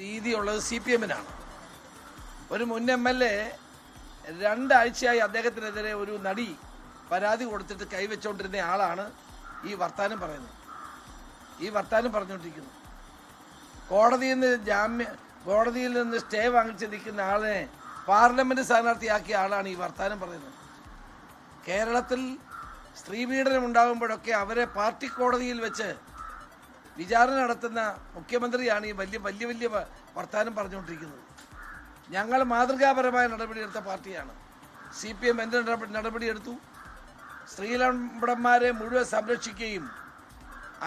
രീതിയുള്ളത് C P എമ്മിനാണ്. ഒരു മുൻ M L A രണ്ടാഴ്ചയായി അദ്ദേഹത്തിനെതിരെ ഒരു നടി പരാതി കൊടുത്തിട്ട് കൈവച്ചുകൊണ്ടിരുന്ന ആളാണ് ഈ വർത്താനം പറയുന്നത്. ഈ വർത്താനം പറഞ്ഞുകൊണ്ടിരിക്കുന്നത് കോടതിയിൽ നിന്ന് ജാമ്യ കോടതിയിൽ നിന്ന് സ്റ്റേ വാങ്ങിച്ച് നിൽക്കുന്ന ആളിനെ പാർലമെന്റ് സ്ഥാനാർത്ഥിയാക്കിയ ആളാണ് ഈ വർത്താനം പറയുന്നത്. കേരളത്തിൽ സ്ത്രീ സ്ത്രീപീഡനം ഉണ്ടാകുമ്പോഴൊക്കെ അവരെ പാർട്ടി കോടതിയിൽ വെച്ച് വിചാരണ നടത്തുന്ന മുഖ്യമന്ത്രിയാണ് ഈ വലിയ വലിയ വലിയ വർത്താനം പറഞ്ഞുകൊണ്ടിരിക്കുന്നത്. ഞങ്ങൾ മാതൃകാപരമായ നടപടിയെടുത്ത പാർട്ടിയാണ്. സി പി എം എന്ത് നടപടി നടപടിയെടുത്തു? സ്ത്രീലമ്പടന്മാരെ മുഴുവൻ സംരക്ഷിക്കുകയും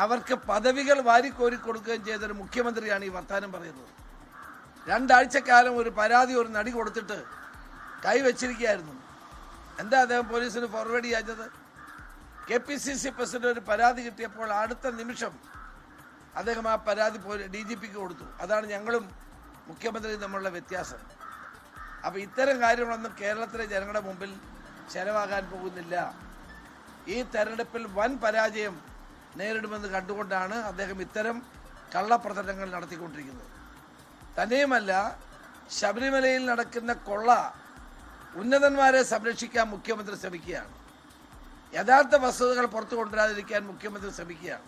അവർക്ക് പദവികൾ വാരിക്കോരി കൊടുക്കുകയും ചെയ്തൊരു മുഖ്യമന്ത്രിയാണ് ഈ വർത്താനം പറയുന്നത്. രണ്ടാഴ്ചക്കാലം ഒരു പരാതി ഒരു നടി കൊടുത്തിട്ട് കൈവച്ചിരിക്കുകയായിരുന്നു. എന്താ അദ്ദേഹം പോലീസിന് forward ചെയ്യാഞ്ഞത്? K P C C president ഒരു പരാതി കിട്ടിയപ്പോൾ അടുത്ത നിമിഷം അദ്ദേഹം ആ പരാതി ഡി ജി പിക്ക് കൊടുത്തു. അതാണ് ഞങ്ങളും മുഖ്യമന്ത്രിയും തമ്മിലുള്ള വ്യത്യാസം. അപ്പോൾ ഇത്തരം കാര്യങ്ങളൊന്നും കേരളത്തിലെ ജനങ്ങളുടെ മുമ്പിൽ ചെലവാകാൻ പോകുന്നില്ല. ഈ തെരഞ്ഞെടുപ്പിൽ വൻ പരാജയം നേരിടുമെന്ന് കണ്ടുകൊണ്ടാണ് അദ്ദേഹം ഇത്തരം കള്ളപ്രചരണങ്ങൾ നടത്തിക്കൊണ്ടിരിക്കുന്നത്. തന്നെയുമല്ല ശബരിമലയിൽ നടക്കുന്ന കൊള്ള ഉന്നതന്മാരെ സംരക്ഷിക്കാൻ മുഖ്യമന്ത്രി ശ്രമിക്കുകയാണ്. യഥാർത്ഥ വസ്തുതകൾ പുറത്തു കൊണ്ടുവരാതിരിക്കാൻ മുഖ്യമന്ത്രി ശ്രമിക്കുകയാണ്.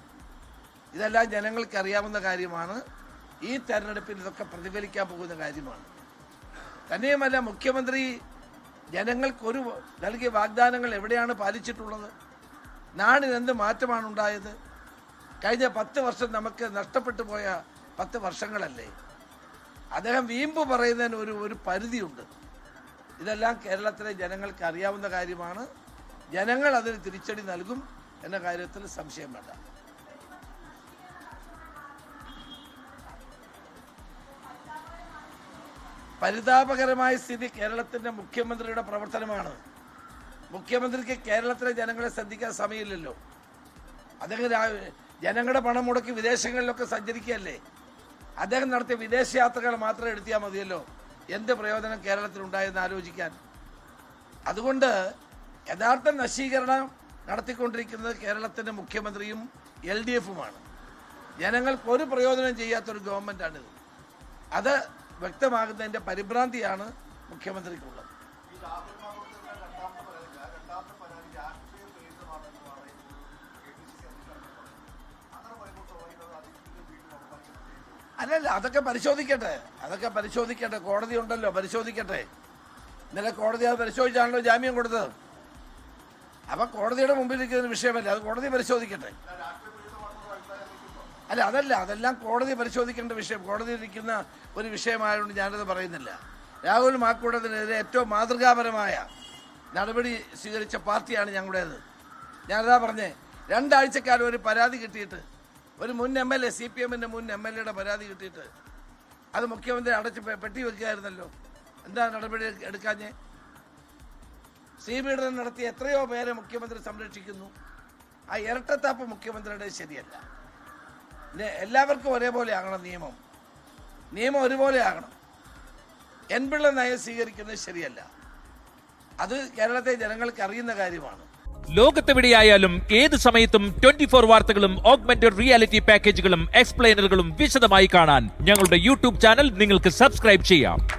ഇതെല്ലാം ജനങ്ങൾക്ക് അറിയാവുന്ന കാര്യമാണ്. ഈ തെരഞ്ഞെടുപ്പിൽ ഇതൊക്കെ പ്രതിഫലിക്കാൻ പോകുന്ന കാര്യമാണ്. തന്നെയുമല്ല മുഖ്യമന്ത്രി ജനങ്ങൾക്ക് ഒരു നൽകിയ വാഗ്ദാനങ്ങൾ എവിടെയാണ് പാലിച്ചിട്ടുള്ളത്? നാടിന് എന്ത് മാറ്റമാണ് ഉണ്ടായത്? കഴിഞ്ഞ പത്ത് വർഷം നമുക്ക് നഷ്ടപ്പെട്ടു പോയ പത്ത് വർഷങ്ങളല്ലേ? അദ്ദേഹം വീമ്പ് പറയുന്നതിന് ഒരു ഒരു പരിധിയുണ്ട്. ഇതെല്ലാം കേരളത്തിലെ ജനങ്ങൾക്ക് അറിയാവുന്ന കാര്യമാണ്. ജനങ്ങൾ അതിന് തിരിച്ചടി നൽകും എന്ന കാര്യത്തിൽ സംശയം വേണ്ട. പരിതാപകരമായ സ്ഥിതി കേരളത്തിന്റെ മുഖ്യമന്ത്രിയുടെ പ്രവർത്തനമാണ്. മുഖ്യമന്ത്രിക്ക് കേരളത്തിലെ ജനങ്ങളെ ശ്രദ്ധിക്കാൻ സമയമില്ലല്ലോ. അദ്ദേഹം ജനങ്ങളുടെ പണം മുടക്കി വിദേശങ്ങളിലൊക്കെ സഞ്ചരിക്കുകയല്ലേ? അദ്ദേഹം നടത്തിയ വിദേശയാത്രകൾ മാത്രം എടുത്തിയാൽ മതിയല്ലോ. എന്ത് പ്രയോജനം കേരളത്തിലുണ്ടായെന്ന് ആലോചിക്കാൻ? അതുകൊണ്ട് യഥാർത്ഥ നശീകരണം നടത്തിക്കൊണ്ടിരിക്കുന്നത് കേരളത്തിന്റെ മുഖ്യമന്ത്രിയും എൽ ഡി എഫുമാണ്. ജനങ്ങൾക്ക് ഒരു പ്രയോജനം ചെയ്യാത്തൊരു ഗവൺമെന്റാണിത്. അത് വ്യക്തമാകുന്നതിന്റെ പരിഭ്രാന്തിയാണ് മുഖ്യമന്ത്രിക്കുള്ളത്. അല്ലല്ല അതൊക്കെ പരിശോധിക്കട്ടെ. അതൊക്കെ പരിശോധിക്കട്ടെ. കോടതി ഉണ്ടല്ലോ പരിശോധിക്കട്ടെ. ഇന്നലെ കോടതി അത് പരിശോധിച്ചാണല്ലോ ജാമ്യം കൊടുത്തത്. അപ്പൊ കോടതിയുടെ മുമ്പിൽ ഇരിക്കുന്ന വിഷയമല്ല? അത് കോടതി പരിശോധിക്കട്ടെ. അല്ല അതല്ല അതെല്ലാം കോടതി പരിശോധിക്കേണ്ട വിഷയം. കോടതി ഇരിക്കുന്ന ഒരു വിഷയമായതുകൊണ്ട് ഞാനത് പറയുന്നില്ല. രാഹുൽ മാക്കൂടത്തിനെതിരെ ഏറ്റവും മാതൃകാപരമായ നടപടി സ്വീകരിച്ച പാർട്ടിയാണ് ഞങ്ങളുടേത്. ഞാനതാ പറഞ്ഞേ രണ്ടാഴ്ചക്കാലം ഒരു പരാതി കിട്ടിയിട്ട് ഒരു മുൻ M L A C P എമ്മിന്റെ മുൻ എം എൽ എയുടെ പരാതി കിട്ടിയിട്ട് അത് മുഖ്യമന്ത്രി അടച്ച് പെട്ടി വെക്കുകയായിരുന്നല്ലോ. എന്താ നടപടി എടുക്കാഞ്ഞേ? ശ്രീപീഡനം നടത്തി എത്രയോ പേരെ മുഖ്യമന്ത്രി സംരക്ഷിക്കുന്നു. ആ ഇരട്ടത്താപ്പ് മുഖ്യമന്ത്രിയുടെ ശരിയല്ല. എല്ലാവർക്കും ഒരേപോലെ ആകണം നിയമം. നിയമം ഒരുപോലെ ആകണം. എൻപിള്ള നയം സ്വീകരിക്കുന്നത് ശരിയല്ല. അത് കേരളത്തെ ജനങ്ങൾക്ക് അറിയുന്ന കാര്യമാണ്. ലോകത്തെവിടെയായാലും ഏത് സമയത്തും ട്വന്റി ഫോർ വാർത്തകളും ഓഗ്മെന്റഡ് റിയാലിറ്റി പാക്കേജുകളും എക്സ്പ്ലെയിനറുകളും വിശദമായി കാണാൻ ഞങ്ങളുടെ യൂട്യൂബ് ചാനൽ നിങ്ങൾക്ക് സബ്സ്ക്രൈബ് ചെയ്യാം.